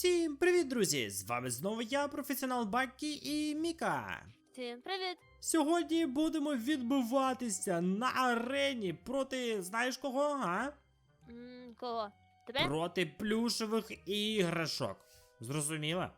Всім привіт, друзі! З вами знову я, професіонал Бакі і Міка. Всім привіт! Сьогодні будемо відбиватися на арені проти знаєш кого? А? М, кого? Тебе? Проти плюшевих іграшок. Зрозуміла?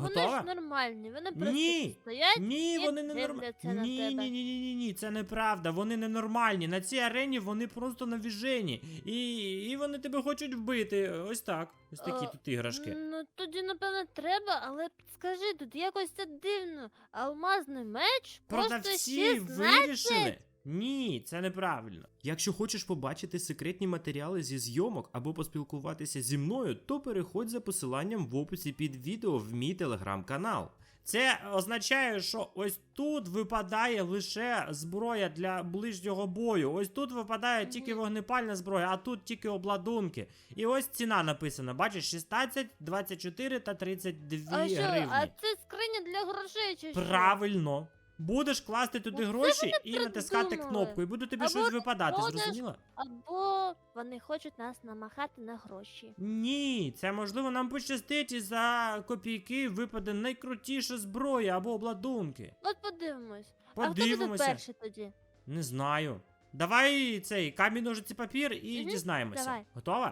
Вони Готова? ж нормальні, вони просто Ні! стоять Ні, і вони не нормальні. дивляться на Ні, тебе. ні, ні, ні, ні, ні, це неправда. Вони ненормальні. На цій арені вони просто навіжені. І, і вони тебе хочуть вбити. Ось так. Ось такі Е, тут іграшки. Ну тоді, напевно, треба, але скажи, тут якось це дивно. Алмазний меч коштує Продавці 16. вирішили. Ні, це неправильно. Якщо хочеш побачити секретні матеріали зі зйомок або поспілкуватися зі мною, то переходь за посиланням в описі під відео в мій телеграм-канал. Це означає, що ось тут випадає лише зброя для ближнього бою. Ось тут випадає тільки вогнепальна зброя, а тут тільки обладунки. І ось ціна написана. Бачиш, 16, 24 та 32 А що, гривні. а це скриня для грошей чи що? Правильно. Будеш класти туди Оце гроші і натискати придумали. кнопку, і буде тобі Або щось випадати, будеш- зрозуміла? Або вони хочуть нас намахати на гроші. Ні, це можливо нам пощастить і за копійки випаде найкрутіша зброя або обладунки. От подивимось. А хто буде Подивимося. перший тоді? Не знаю. Давай цей камінь, ножиці, папір і Мгм, дізнаємося. давай. Готова?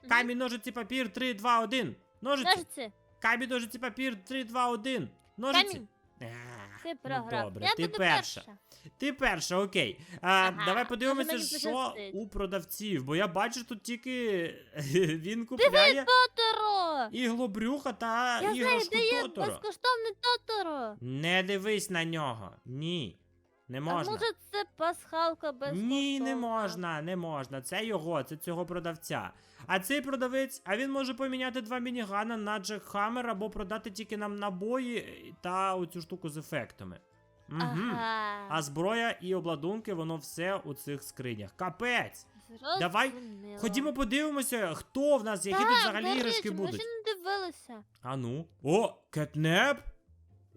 Мгм. Камінь, ножиці, папір, 3, 2, 1. Ножиці. Ножиці, Камінь, ножиці, папір, 3, 2, 1. Ножиці. камінь, Ах, ти ну добре, Я ти буду перша. перша. Ти перша, окей. А, Ага, давай подивимося, може мені що пощастить. у продавців, бо я бачу тут тільки він купляє Тоторо! іглобрюха та Я знаю, іграшку де є Тоторо. безкоштовний Тоторо. Не дивись на нього. Ні. Не можна. А може це пасхалка безкоштовна? Ні, не можна, не можна. Це його, це цього продавця. А цей продавець, а він може поміняти два мінігана на Джекхаммер або продати тільки нам набої та оцю штуку з ефектами. Угу. Ага. А зброя і обладунки, воно все у цих скринях. Капець! Зрозуміло. давай, Ходімо подивимося, хто в нас, які тут взагалі іграшки речі, Ми будуть. ще не дивилися. А ну. О, кетнеп!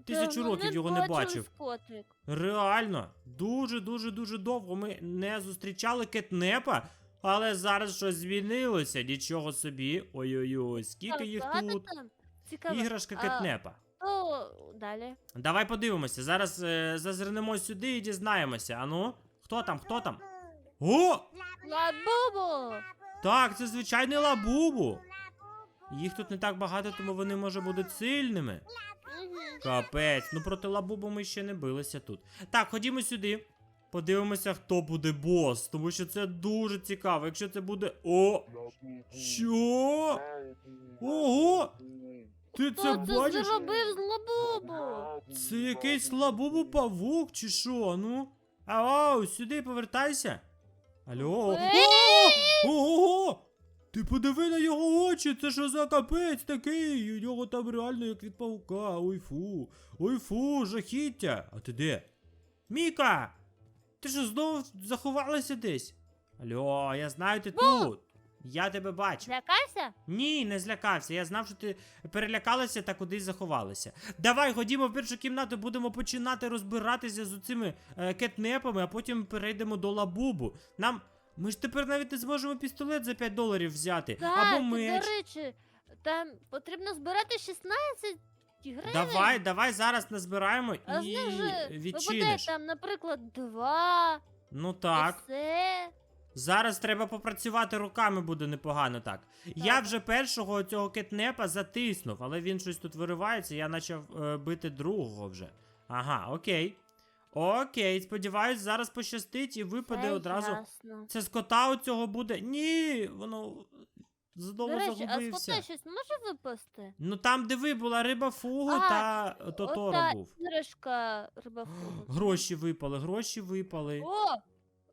Тисячу Та років його не бачив. Котик. Реально, дуже дуже дуже довго ми не зустрічали кетнепа, але зараз щось змінилося. Нічого собі. Ой-ой-ой, скільки їх багато тут. там? Цікаво. Іграшка А, кетнепа. То далі. Давай подивимося. Зараз е, зазирнемо сюди і дізнаємося. Ану, хто там, хто там? О! Лабубу! Так, це звичайний лабубу. Їх тут не так багато, тому вони може будуть сильними. Капець, ну проти лабубу ми ще не билися тут. Так, ходімо сюди. Подивимося, хто буде бос, тому що це дуже цікаво. Якщо це буде. О! Що? Ого! Ти це Хто це бачиш? зробив з лабубу? Це якийсь лабубу павук чи що? Ну? Ау, сюди повертайся. Алло. О! Ого! Ти подиви на його очі, це що за капець такий? У нього там реально як від паука. Ой фу. Ой фу, жахіття. А ти де? Міка! Ти що знову заховалася десь? Алло, я знаю, ти тут. Я тебе бачу. Злякався? Ні, не злякався. Я знав, що ти перелякалася та кудись заховалася. Давай, ходімо в першу кімнату, будемо починати розбиратися з цими е, кетнепами, а потім перейдемо до лабубу. Нам. Ми ж тепер навіть не зможемо пістолет за 5 доларів взяти. Так, або меч. до речі, там потрібно збирати 16 гривень. Давай, давай зараз назбираємо А і же відчиниш. там, наприклад, два. Ну І все. Зараз треба попрацювати руками, буде непогано так. Я вже першого цього кетнепа затиснув, але він щось тут виривається, я почав е, бити другого вже. Ага, окей. Окей, сподіваюсь, зараз пощастить і випаде Все одразу. ясно. Це з кота у цього буде. Ні, воно знову До речі, а з загубився. кота щось може випасти? Ну там, диви, була риба фугу А, та Тоторо Ота був. іграшка рибафугу. Гроші випали, гроші випали. О!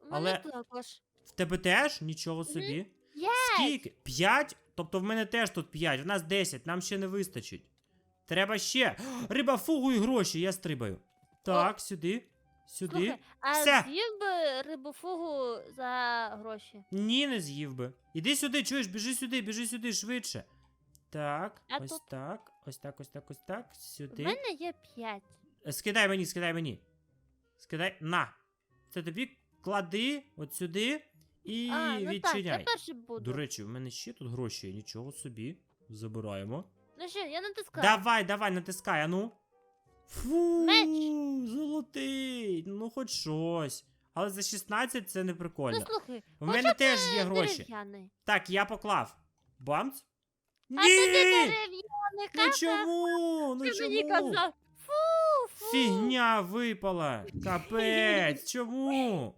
У мене Але- також. В тебе теж? Нічого собі. Скільки? П'ять? Тобто в мене теж тут п'ять, в нас десять, нам ще не вистачить. Треба ще. Риба фугу і гроші, я стрибаю. Так, сюди. Сюди. Слухай, а Все. з'їв би рибофугу за гроші? Ні, не з'їв би. Іди сюди, чуєш, біжи сюди, біжи сюди швидше. Так, А ось тут? так, ось так, ось так, ось так. У Сюди. мене є п'ять. Е, Скидай мені, скидай мені. Скидай. На. Це тобі клади от сюди і а, ну так, відчиняй. я перший буду. До речі, в мене ще тут гроші є, нічого собі. Забираємо. Ну що, я натискаю. Давай, давай, натискай, а ну. Фу, Меч. золотий. Ну хоч щось. Але за 16 це не Ну прикольно. слухай, У мене теж є гроші. дерев'яний. Так, я поклав. Бамц? А ти дерев'яний, Ну чому? Ну Ти мені чому? казав. Фу, фу. Фігня випала. Капець, чому?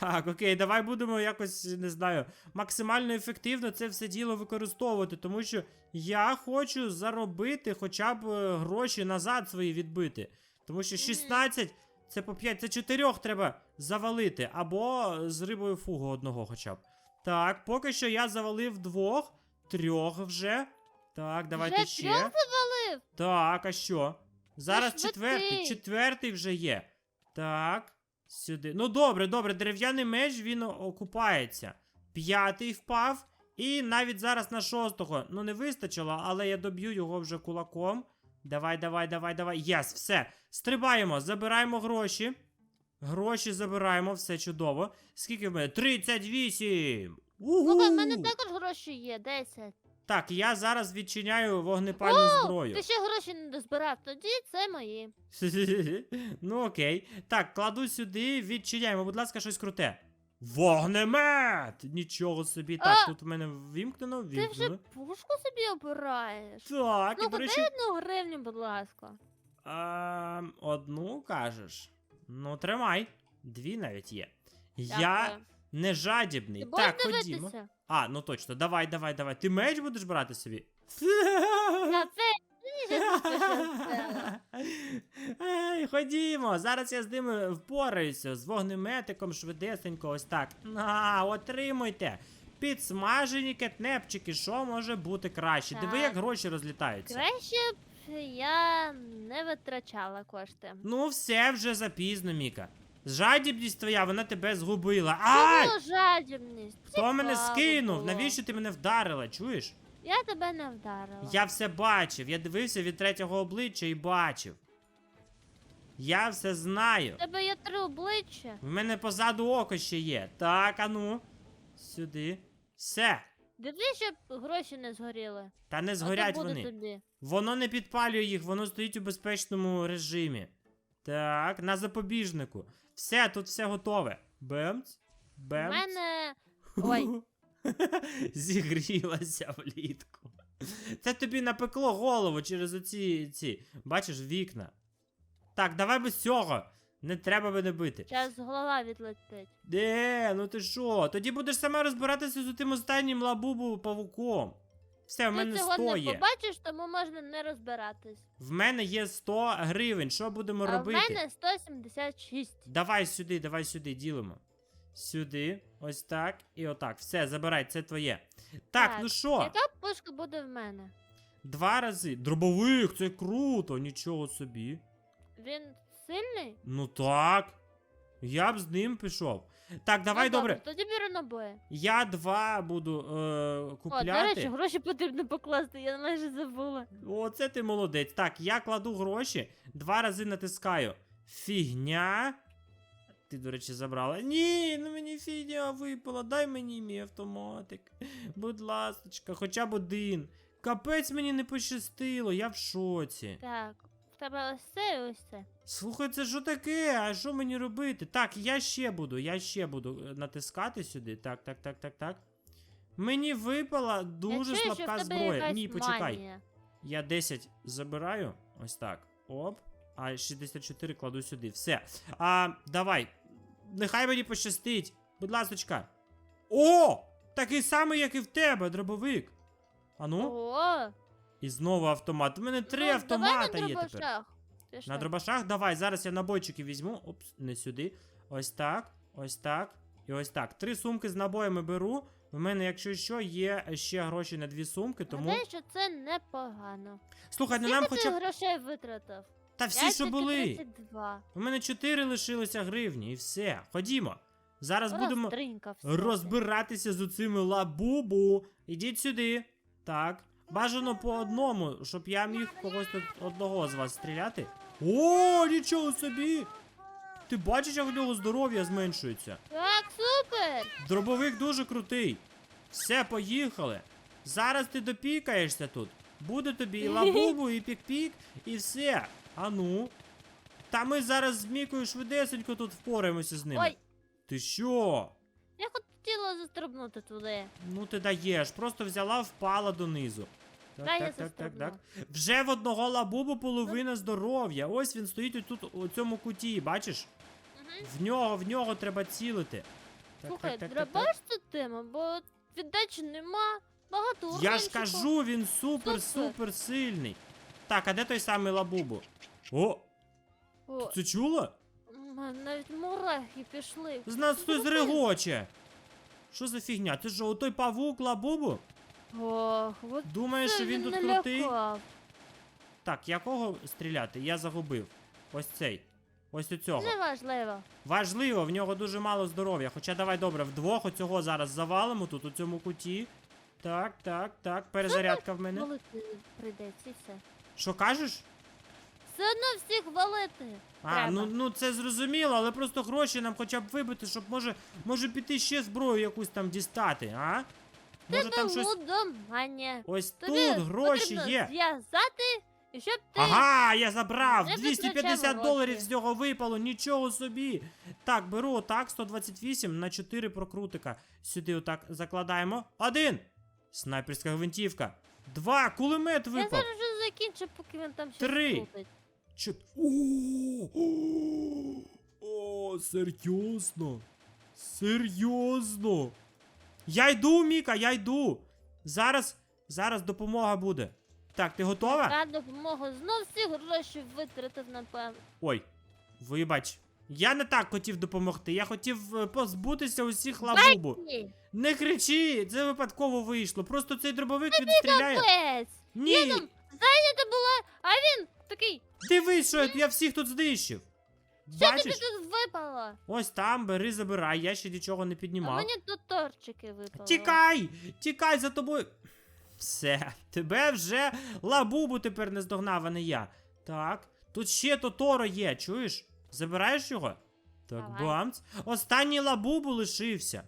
Так, окей, давай будемо якось, не знаю, максимально ефективно це все діло використовувати, тому що я хочу заробити хоча б е, гроші назад свої відбити. Тому що Мгм. 16 це по 5, це 4 треба завалити, або з рибою фугу одного хоча б. Так, поки що я завалив двох, трьох вже. Так, давайте Вже ще. трьох завалив? Так, а що? Зараз четвертий, четвертий вже є. Так, сюди. Ну добре, добре, дерев'яний меч він окупається. П'ятий впав. І навіть зараз на шостого. Ну не вистачило, але я доб'ю його вже кулаком. Давай, давай, давай, давай. Єс, все. Стрибаємо, забираємо гроші. Гроші забираємо, все чудово. Скільки в мене? 38! Угу! Слухай, в мене також гроші є, 10. Так, я зараз відчиняю вогнепальну зброю. Ти ще гроші не дозбирав, тоді це мої. ну окей. Так, кладу сюди, відчиняємо, будь ласка, щось круте. Вогнемет! Нічого собі. Так, А! тут в мене ввімкнено, Ти вже ввімкнено. пушку собі обираєш. Так, і Ну, до дай речі. одну гривню, будь ласка. А, одну кажеш. Ну, тримай. Дві навіть є. Я Дякую. Не жадібний. Ти Так, ходімо. А, ну точно, давай, давай, давай. Ти меч будеш брати собі? На. Ей, ходімо, зараз я з ними впораюся з вогнеметиком швидесенько, ось так. На, отримуйте. Підсмажені кетнепчики, що може бути краще? Диви, як гроші розлітаються. Краще б я не витрачала кошти. Ну, все вже запізно, Міка. Жадібність твоя, вона тебе згубила. Ай! Чому жадібність? Хто мене скинув? було. Навіщо ти мене вдарила? Чуєш? Я тебе не вдарила. Я все бачив, я дивився від третього обличчя і бачив. Я все знаю. У тебе є три обличчя. В мене позаду око ще є. Так, а ну. Сюди. Все. Дивись, щоб гроші не згоріли. Та не А то згорять буде вони. тобі. Воно не підпалює їх, воно стоїть у безпечному режимі. Так, на запобіжнику. Все, тут все готове. Бемц. У мене. Ой. Зігрілася влітку. Це тобі напекло голову через оці ці. Бачиш, вікна. Так, давай без цього. Не треба мене бити. Зараз голова відлетить. Де, ну ти що? Тоді будеш сама розбиратися з тим останнім лабубу павуком. Все, в Ти мене цього 100 не є. побачиш, тому можна не розбиратись. В мене є 100 гривень. Що будемо а робити? в мене 176. Давай сюди, давай сюди, ділимо. Сюди, ось так і отак. Все, забирай, це твоє. Так, Так, ну що? Яка пушка буде в мене? Два рази. Дробовик, це круто, нічого собі. Він сильний? Ну так. Я б з ним пішов. Так, давай ну, добре. Тоді беру набої. Я два буду е, О, до речі, гроші потрібно покласти, я майже забула. Оце ти молодець. Так, я кладу гроші, два рази натискаю. Фігня. Ти, до речі, забрала. Ні, ну мені фігня випала. Дай мені мій автоматик. Будь ласочка, хоча б один. Капець мені не пощастило, я в шоці. Так, в тебе ось це і ось це. Слухай, це що таке? А що мені робити? Так, я ще буду, я ще буду е, натискати сюди. Так, так, так, так, так. Мені випала дуже я чую, слабка в тебе зброя. якась Ні, почекай. манія. Я 10 забираю. Ось так. Оп. А 64 кладу сюди. Все. А, давай. Нехай мені пощастить. Будь ласочка. О! Такий самий, як і в тебе, дробовик. Ану, О, і знову автомат. У мене три ну, автомата давай на є тепер. На дробашах давай, зараз я набойчики візьму. Опс, не сюди. Ось так, ось так і ось так. Три сумки з набоями беру. В мене, якщо що, є ще гроші на дві сумки, тому. Гадаю, що це непогано. Слухай, ну нам ти хоча б. грошей витратив? Та всі, що були. 32? У мене чотири лишилося гривні, і все. Ходімо. Зараз будемо все розбиратися з оцими лабубу. Ідіть сюди. Так. Бажано по одному, щоб я міг когось тут одного з вас стріляти. О, нічого собі! Ти бачиш, як у нього здоров'я зменшується. Так, супер! Дробовик дуже крутий. Все, поїхали. Зараз ти допікаєшся тут. Буде тобі і лабубу, і пік-пік, і все. А ну. Та ми зараз з Мікою швидесенько тут впораємося з ними. Ой, Ти що? я хотіла застрибнути туди. Ну ти даєш, просто взяла, впала донизу. Так, Дай я так, так, так, так. Вже в одного лабубу половина здоров'я. Ось він стоїть отут у цьому куті, бачиш? Угу. В нього, в нього треба цілити. Так, Слухай, так, так, так, ж цю тему, бо віддачі нема. Багато Я ж кажу, він супер, Супер. супер сильний. Так, а де той самий лабубу? О, О, ти це чула? у мене навіть мурахи пішли. З нас хтось регоче. Що за фігня? Це що, отой павук лабубу? Ох, от Думаєш, це що він тут налякав. крутий? Так, якого стріляти? Я загубив. Ось цей. Ось у цього. Неважливо. Важливо, в нього дуже мало здоров'я. Хоча давай добре, вдвох оцього зараз завалимо тут у цьому куті. Так, так, так, перезарядка в мене. Валити прийдеться і все. Що кажеш? Все одно всіх валити. А, треба. ну ну це зрозуміло, але просто гроші нам хоча б вибити, щоб може, може піти ще зброю якусь там дістати, а? Може там щось. лудомання. Ось Тобі тут гроші потрібно є. зв'язати, і щоб ти... Ага, я забрав! не 250 витрачав доларів гроші. з нього випало, нічого собі. Так, беру отак, 128 на 4 прокрутика. Сюди отак закладаємо. Один! Снайперська гвинтівка. Два, кулемет Я випав. зараз вже закінчу, поки він там щось Три. крутить. Чот... О, о, о, серйозно? Серйозно? Я йду, Міка, я йду. Зараз, зараз допомога буде. Так, ти готова? Та допомога знов всі гроші витратив, напевно. Ой, вибач. Я не так хотів допомогти. Я хотів е, позбутися усіх лабубу. Ні, Не кричи, це випадково вийшло. Просто цей дробовик він стріляє. капець. Ні, Я там зайнята була, а він такий, дивись, що я всіх тут знищив. Що тобі Бачиш? тут випало? Ось там, бери, забирай, я ще нічого не А піднімав. мені тут торчики випало. Тікай! Тікай за тобою. Все, тебе вже лабубу тепер не здогнав, а не я. Так, тут ще Тоторо є, чуєш? Забираєш його? Так, Давай. бамц. Останній лабубу лишився.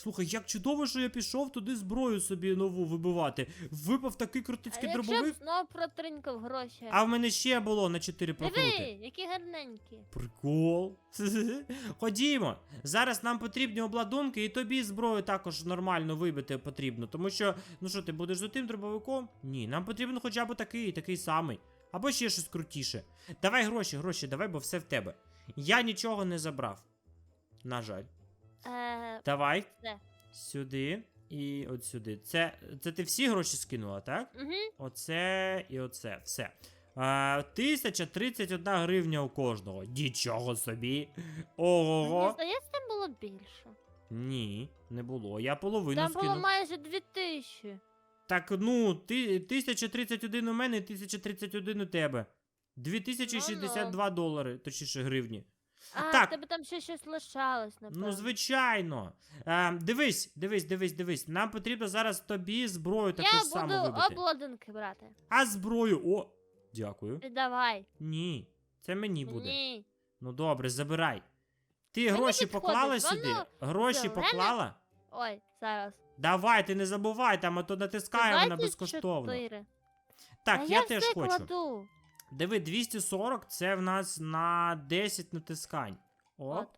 Слухай, як чудово, що я пішов туди зброю собі нову вибивати. Випав такий А крутицький б дробовик. знов протринькав гроші? А в мене ще було на 4 Диви, прокрути. які гарненькі. Прикол. Ходімо. Зараз нам потрібні обладунки, і тобі зброю також нормально вибити потрібно. Тому що, ну що, ти будеш за тим дробовиком? Ні, нам потрібен хоча б такий, такий самий. Або ще щось крутіше. Давай гроші, гроші, давай, бо все в тебе. Я нічого не забрав. На жаль. Е, Давай. Все. Сюди і от сюди. Це, це ти всі гроші скинула, так? угу. Оце і оце. Все. А, 1031 гривня у кожного. Нічого собі. Ого. здається, там було більше. Ні, не було. Я половину Там скинув. було майже дві тисячі. Так, ну, ти, 1031 у мене і 1031 у тебе. 2062 долари, точніше гривні. А, Так. в тебе там ще щось лишалось, напевно. Ну, звичайно. А, дивись, дивись, дивись, дивись. Нам потрібно зараз тобі зброю таку Я саму буду вибити. обладинки брати. А зброю. О! Дякую. Ти давай. Ні, це мені буде. Ні. Ну добре, забирай. Ти Мені гроші підходить, поклала сюди? Гроші зелене. поклала? Ой, зараз. Давай, ти не забувай, там а то натискає вона 24. безкоштовно. Так, а я, я теж все хочу. кладу. Диви, 240 це в нас на 10 натискань. О. От.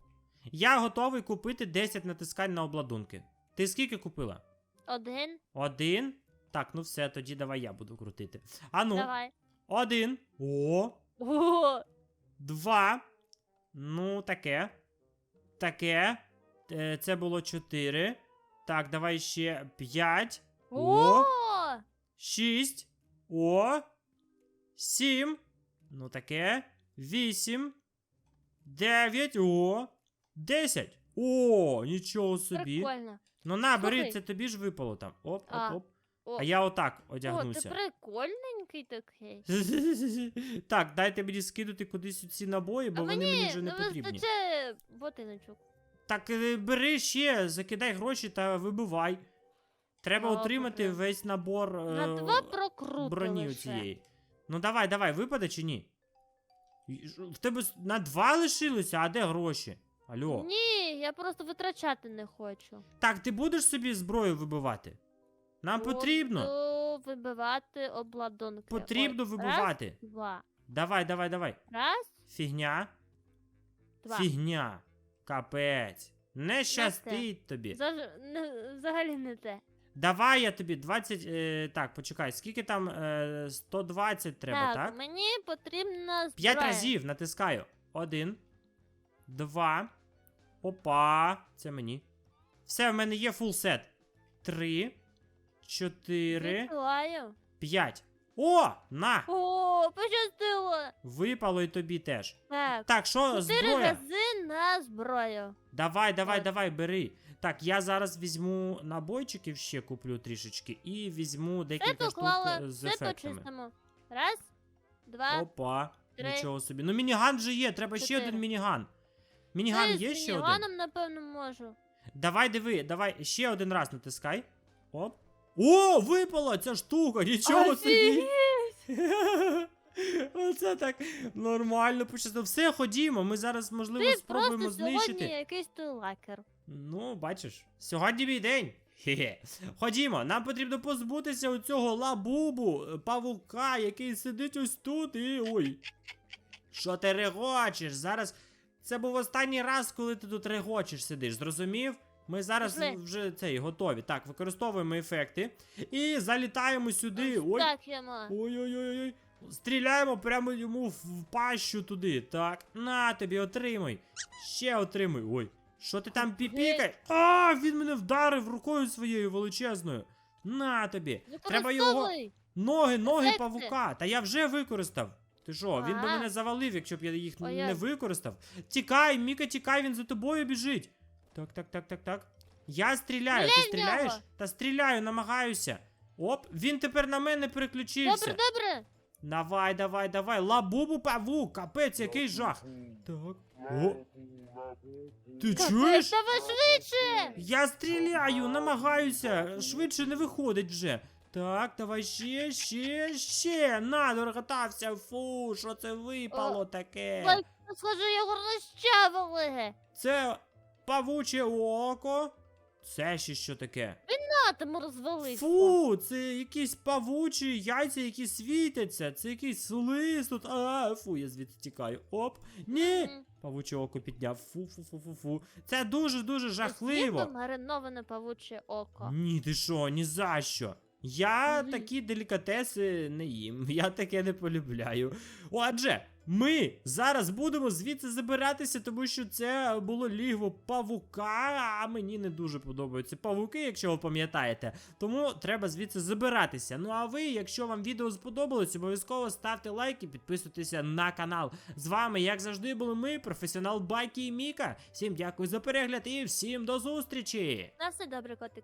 Я готовий купити 10 натискань на обладунки. Ти скільки купила? Один. Один? Так, ну все, тоді давай я буду крутити. А ну, Давай. один. О, О, Два. Ну, таке. Таке. Е, Це було чотири. Так, давай ще п'ять. О! Шість. О. Сім. Ну, таке. Вісім. Дев'ять. О. Десять. О, нічого собі. Прикольно. Ну на, бери, Слухай. це тобі ж випало там. Оп, А, оп, оп. О, А я отак О, ти одягнуся. прикольненький такий. так, дайте мені скинути кудись ці набої, бо а вони мені вже не не потрібні. вистачає ботиночок. Так е, бери ще, закидай гроші та вибивай. Треба Добре. отримати весь набор е, На два прокрути броні лише. цієї. Ну давай, давай, випаде чи ні? В тебе на два лишилося, а де гроші? Алло. Ні, я просто витрачати не хочу. Так, ти будеш собі зброю вибивати? Нам потрібно. Вибивати обладунки. Потрібно Ось, вибивати. Раз, два. Давай, давай, давай. Раз, Фігня. два. Фігня. Капець. Не щастить тобі. Заж... Не, взагалі не те. Давай я тобі 20. Е, так, почекай, скільки там е, 120 треба, так? мені потрібно. П'ять зброя. разів натискаю. Один. Два. Опа. Це мені. Все, в мене є фул сет. Три. Чотири. Відкриваю. П'ять. О! На! О, пощастило. Випало і тобі теж. Так, Так, що чотири зброя? рази на зброю. Давай, давай, Так. давай, бери. Так, я зараз візьму набойчиків ще куплю трішечки і візьму декілька штук поклала, е, з ефектами. Раз, два, Опа, три, нічого собі. Ну мініган вже є, треба ще чотири. один мініган. Мініган Ти є з ще один? мініганом, напевно, можу. Давай, диви, давай ще один раз натискай. Оп. О, випала ця штука, нічого собі. Оце так нормально пощастило. Все, ходімо. Ми зараз, можливо, Ти спробуємо просто знищити. сьогодні якийсь той лакер. Ну, бачиш, сьогодні мій день. Хе-хе. Ходімо, нам потрібно позбутися у цього лабубу, е, павука, який сидить ось тут і. ой. Що ти регочеш? Зараз. Це був останній раз, коли ти тут регочеш сидиш, зрозумів? Ми зараз Пішли. вже цей готові. Так, використовуємо ефекти і залітаємо сюди. Ой. Так йому. Ой-ой-ой. Стріляємо прямо йому в пащу туди. Так, на тобі, отримай. Ще отримай. Ой. Що ти там піпікаєш? А, він мене вдарив рукою своєю величезною. На тобі. Треба його. Ноги, ноги Ефекти. павука. Та я вже використав. Ти що, він би Ага. мене завалив, якщо б я їх Ой, не використав. Тікай, Міка, тікай, він за тобою біжить. Так, так, так, так, так. Я стріляю, ти Стріляй в стріляєш? нього. Та стріляю, намагаюся. Оп, він тепер на мене переключився. Добре, добре. Давай, давай, давай. Лабубу павук, капець, який жах. Так. О, ти чуєш? Давай швидше. Я стріляю, намагаюся. Швидше не виходить вже. Так, давай ще, ще, ще. На, дорогатався. Фу, що це випало О, таке? Ой, Схоже, його розчавили. Це павуче око. Це ще що таке? Тому розвалився. Фу, це якісь павучі яйця, які світяться. Це якийсь лист тут. А, фу, я звідси тікаю. Оп. Ні. Павуче око підняв. Фу, фу, фу, фу, фу. Це дуже дуже жахливо. би мариноване павуче око. Ні, ти що, ні за що. Я такі делікатеси не їм. Я таке не полюбляю. Отже, ми зараз будемо звідси забиратися, тому що це було лігво павука, а мені не дуже подобаються павуки, якщо ви пам'ятаєте. Тому треба звідси забиратися. Ну а ви, якщо вам відео сподобалось, обов'язково ставте лайк і підписуйтеся на канал. З вами, як завжди, були ми, професіонал Байки і Міка. Всім дякую за перегляд і всім до зустрічі! На все добре, котики.